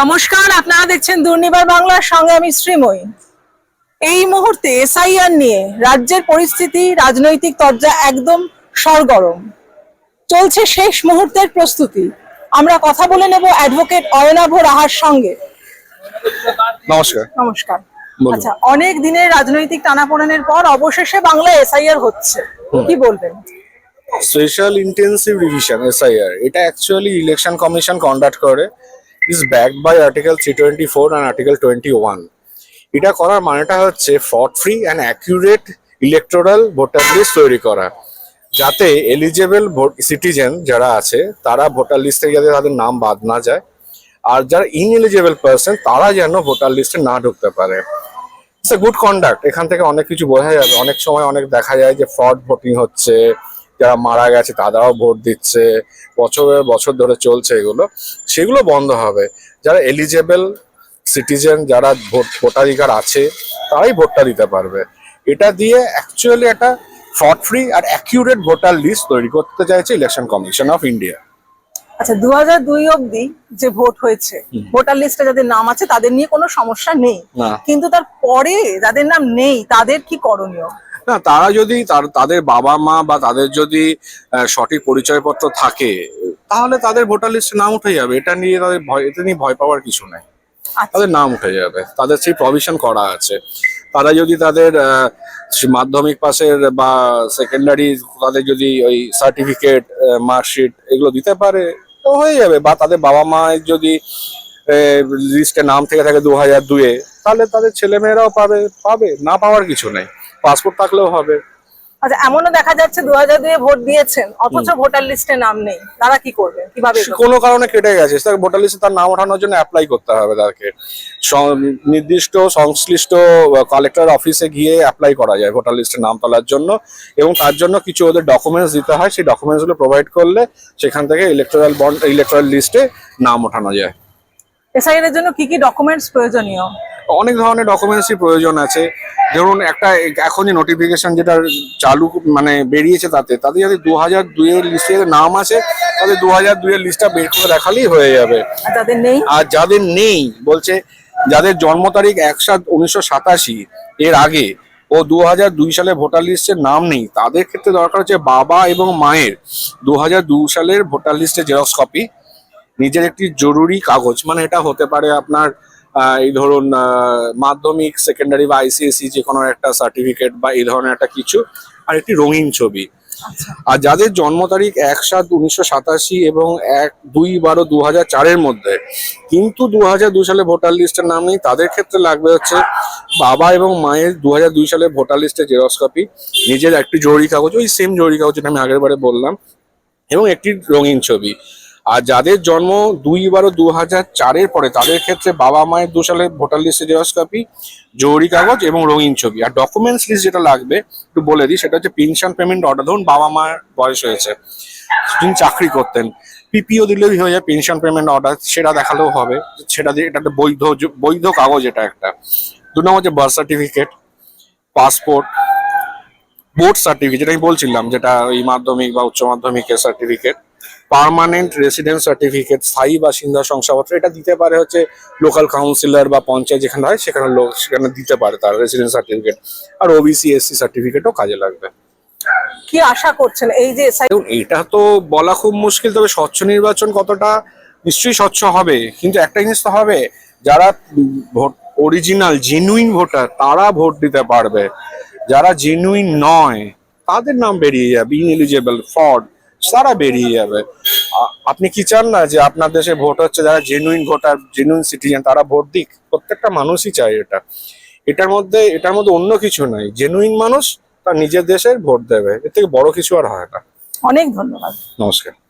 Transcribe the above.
নমস্কার আপনারা দেখছেন দুর্নিবার বাংলার সঙ্গে আমি শ্রীময়ী। এই মুহূর্তে এসআইআর নিয়ে রাজ্যের পরিস্থিতি রাজনৈতিক তরজা একদম সরগরম। চলছে শেষ মুহূর্তের প্রস্তুতি। আমরা কথা বলে নেব অ্যাডভোকেট অয়নাভ রাহার সঙ্গে। নমস্কার। নমস্কার। আচ্ছা অনেক দিনের রাজনৈতিক টানাপোড়েনের পর অবশেষে বাংলায় এসআইআর হচ্ছে। কি বলবেন? Special intensive revision S I R এটা অ্যাকচুয়ালি ইলেকশন কমিশন কন্ডাক্ট করে। Is backed by article three twenty four and article twenty one এটা করার মানেটা হচ্ছে fraud free and accurate electoral voter list তৈরি করা। যাতে এলিজেবল সিটিজেন যারা আছে, তারা ভোটার লিস্ট থেকে যাতে তাদের নাম বাদ না যায়। আর যারা ইনএলিজেবল পার্সন তারা যেন ভোটার লিস্টে না ঢুকতে পারে। গুড কন্ডাক্ট এখান থেকে অনেক কিছু বোঝা যাবে অনেক সময় অনেক দেখা যায় যে ফ্রড ভোটিং হচ্ছে। যারা মারা গেছে তারাও ভোট দিচ্ছে বছরের বছর ধরে চলছে এগুলো সেগুলো বন্ধ হবে। যারা এলিজেবল সিটিজেন যারা ভোট ভোটাধিকার আছে তারাই ভোটটা দিতে পারবে। এটা দিয়ে অ্যাকচুয়ালি একটা ফ্রড ফ্রি আর অ্যাকিউরেট ভোটার লিস্ট তৈরি করতে চাইছে ইলেকশন কমিশন অফ ইন্ডিয়া আচ্ছা দু হাজার দুই অব্দি যে ভোট হয়েছে ভোটার লিস্টে যাদের নাম আছে তাদের নিয়ে কোনো সমস্যা নেই। কিন্তু তার পরে যাদের নাম নেই তাদের কি করণীয়? না তারা যদি তার তাদের বাবা মা বা তাদের যদি সঠিক পরিচয়পত্র থাকে তাহলে তাদের ভোটার লিস্টে নাম উঠে যাবে। এটা নিয়ে তাদের ভয় এটা নিয়ে ভয় পাওয়ার কিছু নেই। আচ্ছা। তাদের নাম উঠে যাবে। তাদের সেই প্রভিশন করা আছে। তারা যদি তাদের মাধ্যমিক পাশের বা সেকেন্ডারি তাদের যদি ওই সার্টিফিকেট মার্কশিট এগুলো দিতে পারে তো হয়ে যাবে। বা তাদের বাবা মায়ের যদি লিস্টে নাম থেকে থাকে দু হাজার দুয়ে তাহলে তাদের ছেলেমেয়েরাও পাবে পাবে। না পাওয়ার কিছু নেই। পাসপোর্ট থাকলেও হবে। আচ্ছা এমনও দেখা যাচ্ছে দু হাজার দুয়ে ভোট দিয়েছেন অথচ ভোটার লিস্টে নাম নেই। তারা কি করবে? কীভাবে কোনো কারণে কেটে গেছে। ভোটার লিস্টে তার নাম ওঠানোর জন্য অ্যাপ্লাই করতে হবে তাকে। নির্দিষ্ট সংশ্লিষ্ট কালেক্টর অফিসে গিয়ে অ্যাপ্লাই করা যায় ভোটার লিস্টে নাম তোলার জন্য। এবং তার জন্য কিছু ওদের ডকুমেন্টস দিতে হয়। সেই ডকুমেন্টসগুলো প্রোভাইড করলে সেখান থেকে ইলেকট্রাল বন্ড ইলেকট্রাল লিস্টে নাম ওঠানো যায়। এসআইআর এর জন্য কি কি ডকুমেন্টস প্রয়োজনীয়? অনেক ধরনের ডকুমেন্টসই প্রয়োজন আছে। ধরুন একটা এখন যে নোটিফিকেশন যেটা চালু মানে বেরিয়েছে তাতে তাদের যদি দু হাজার দুইয়ের লিস্টে নাম আছে তাদের দু হাজার দুইয়ের লিস্টটা বের করে দেখালেই হয়ে যাবে। যাদের নেই? আর যাদের নেই বলছে যাদের জন্ম তারিখ এক সাত উনিশশো সাতাশি এর আগে ও দু হাজার দুই সালে ভোটার লিস্টের নাম নেই তাদের ক্ষেত্রে দরকার হচ্ছে বাবা এবং মায়ের দু হাজার দুই সালের ভোটার লিস্টের জেরক্স কপি নিজের একটি জরুরি কাগজ মানে এটা হতে পারে আপনার এই ধরুন মাধ্যমিক সেকেন্ডারি বা আইসিএসসি যে কোনো একটা সার্টিফিকেট বা এই ধরনের একটা কিছু আর একটি রঙিন ছবি। আচ্ছা। আর যাদের জন্ম তারিখ এক সাত উনিশশো সাতাশি এবং এক দুই বারো দু হাজার চারের মধ্যে কিন্তু দু হাজার দুই সালে ভোটার লিস্টের নাম নেই তাদের ক্ষেত্রে লাগবে হচ্ছে বাবা এবং মায়ের দু হাজার দুই সালে ভোটার লিস্টের জেরক্স কপি নিজের একটি জরুরি কাগজ ওই সেম জরুরি কাগজ যেটা আমি আগের বারে বললাম এবং একটি রঙিন ছবি। আর যাদের জন্ম দুই বারো দু হাজার চারের পরে, তাদের ক্ষেত্রে বাবা মায়ের দু সালে ভোটার লিস্টের জেরক্স কপি, জরুরি কাগজ এবং রঙিন ছবি। আর ডকুমেন্টস লিস্ট যেটা লাগবে, একটু বলে দিই, সেটা হচ্ছে পেনশন পেমেন্ট অর্ডার ধরুন বাবা মায়ের বয়স হয়েছে, তিনি চাকরি করতেন পিপিও দিলেই হয়ে যায় পেনশন পেমেন্ট অর্ডার সেটা দেখালেও হবে। সেটা দিয়ে এটা একটা বৈধ বৈধ কাগজ এটা একটা। দু নম্বর হচ্ছে birth certificate passport board certificate যেটা আমি বলছিলাম, যেটা ওই মাধ্যমিক বা উচ্চ মাধ্যমিকের সার্টিফিকেট পার্মানেন্ট রেসিডেন্স সার্টিফিকেট স্থায়ী বাসিন্দা শংসাপত্র এটা দিতে পারে হচ্ছে লোকাল কাউন্সিলর বা পঞ্চায়েত যেখানে হয় সেখানে লোক সেখানে দিতে পারে তার রেসিডেন্স সার্টিফিকেট আর ওবিসি এসসি সার্টিফিকেটও কাজে লাগবে। কি আশা করছেন এই যে এটা তো বলা খুব মুশকিল তবে স্বচ্ছ নির্বাচন কতটা নিশ্চয়ই স্বচ্ছ হবে কিন্তু একটা জিনিস তো হবে যারা ভোট অরিজিনাল জেনুইন ভোটার তারা ভোট দিতে পারবে। যারা জেনুইন নয় তাদের নাম বেরিয়ে যাবে ইনএলিজেবল ফ্রড তারা বেরিয়ে যাবে। আপনি কি চান না যে আপনার দেশে ভোট হচ্ছে যারা জেনুইন ভোটার জেনুইন সিটিজেন তারা ভোট দিক? প্রত্যেকটা মানুষই চায় এটা। এটার মধ্যে এটার মধ্যে অন্য কিছু নাই। জেনুইন মানুষ তার নিজের দেশের ভোট দেবে। এর থেকে বড় কিছু আর হয় না। অনেক ধন্যবাদ। নমস্কার।